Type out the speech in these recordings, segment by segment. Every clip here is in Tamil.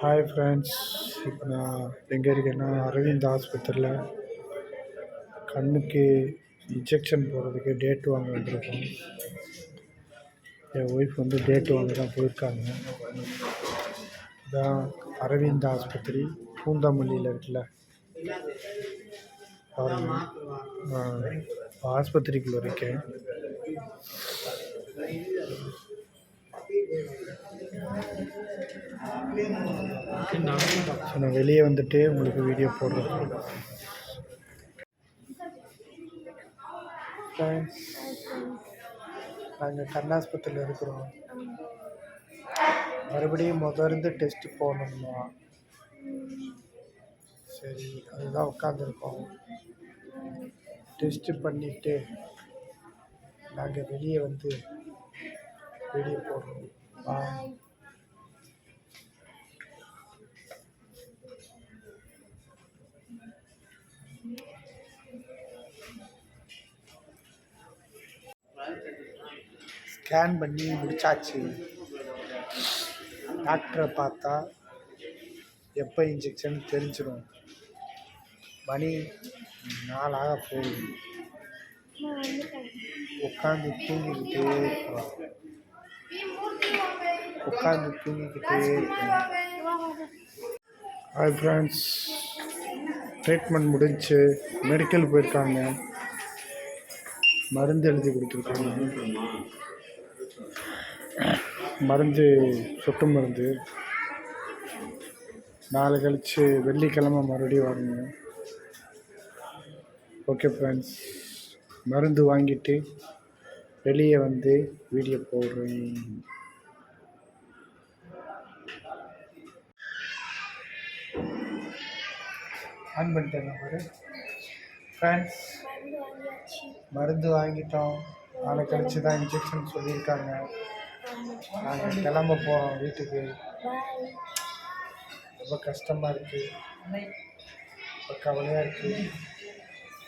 ஹாய் ஃப்ரெண்ட்ஸ் இப்போ நான் எங்கே இருக்கேன்னா அரவிந்த் ஆஸ்பத்திரியில் கண்ணுக்கு இன்ஜெக்ஷன் போடுறதுக்கு டேட் வாங்க வந்திருக்கோம். என் ஒய்ஃப் வந்து டேட் வாங்க தான் போயிருக்காங்க. இதான் அரவிந்த் ஆஸ்பத்திரி பூந்தாமல்லியில் இருக்குல்ல. பாருங்க நான் ஆஸ்பத்திரிக்குள்ள இருக்கேன். ஸோ நான் வெளியே வந்துட்டு உங்களுக்கு வீடியோ போடுறேன். நாங்கள் கண்ணாஸ்பத்திரியில் இருக்கிறோம். மறுபடியும் முதர்ந்து டெஸ்ட் போகணும்னா சரி அதுதான் உட்காந்துருக்கோம் டெஸ்ட்டு பண்ணிவிட்டு நாங்கள் வெளியே வந்து வீடியோ போடுறோம். பாய் ஸ்கேன் பண்ணி முடிச்சாச்சு. டாக்டரை பார்த்தா எப்போ இன்ஜெக்ஷன் தெரிஞ்சிடும். மணி நாளாக போகுது. உட்காந்து தூங்கிக்கிட்டே இருக்கிறோம் உட்காந்து தூங்கிக்கிட்டே இருக்கிறோம் ஹாய் ஃப்ரெண்ட்ஸ் ட்ரீட்மெண்ட் முடிஞ்சு மெடிக்கல் போயிருக்காங்க. மருந்து எழுதி கொடுத்துருக்காங்க. மருந்து சொட்டு மருந்து. நாளை கழித்து வெள்ளிக்கிழமை மறுபடியும் வரணும். ஓகே ஃப்ரெண்ட்ஸ் மருந்து வாங்கிட்டு வெளியே வந்து வீடியோ போடுறேன். ஆன் பண்ணிட்டேன் பாரு. ஃப்ரெண்ட்ஸ் மருந்து வாங்கிட்டோம். நாளை கழிச்சு தான் இன்ஜெக்ஷன் சொல்லியிருக்காங்க. நாங்கள் கிளம்ப போகிறோம் வீட்டுக்கு. ரொம்ப கஷ்டமாக இருக்குது ரொம்ப கவலையாக இருக்குது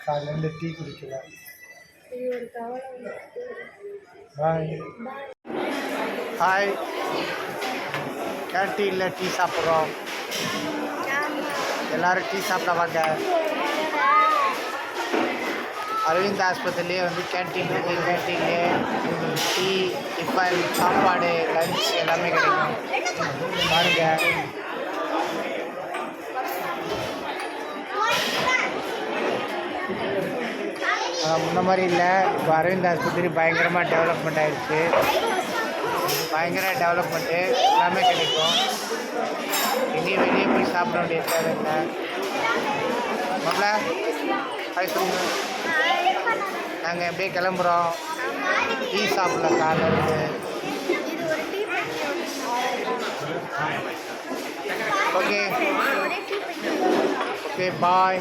காலையிலேருந்து டீ குடிக்கல. பாய் ஹாய் கேன்டீனில் டீ சாப்பிட்றோம். எல்லோரும் டீ சாப்பிட வாங்க. அரவிந்த் ஆஸ்பத்திரிலேயே வந்து கேன்டீன் இருக்குது கேன்டீன்லேயே டீ டிஃபன் சாப்பாடு லஞ்ச் எல்லாமே கிடைக்கும். பாருங்க. முன்ன மாதிரி இல்லை. இப்போ அரவிந்த் ஆஸ்பத்திரி பயங்கரமாக டெவலப்மெண்ட் ஆகிடுச்சு பயங்கர டெவலப்மெண்ட்டு எல்லாமே கிடைக்கும். எங்கேயும் வெளியே போய் சாப்பிட வேண்டிய தேவை இல்லை. ஹாய் நாங்கள் எப்படியே கிளம்புறோம். டீ சாப்பிடல காலையிலேருந்து ஓகே ஓகே பாய்